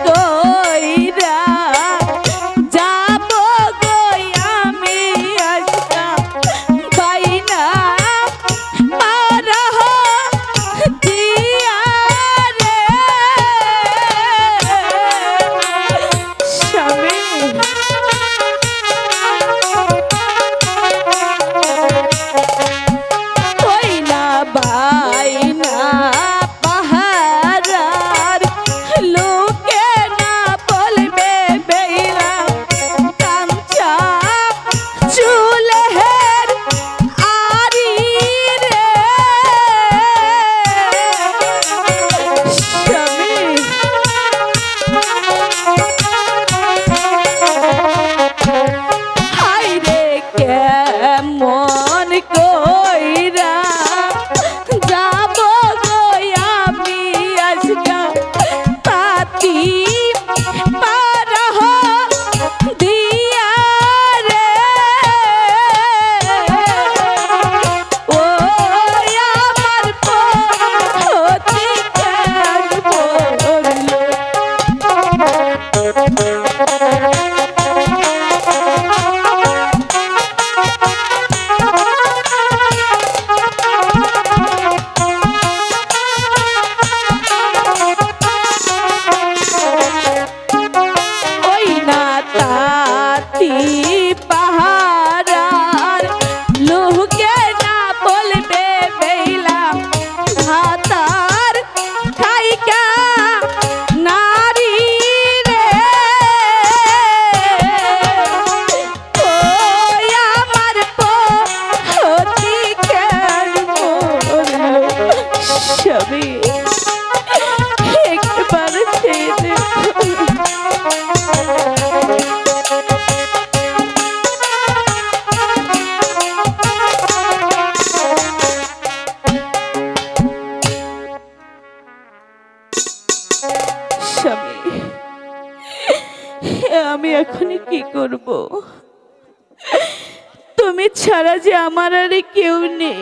Oh. Rico. আমি এখন কি করব? তুমি ছাড়া যে আমার আর কেউ নেই।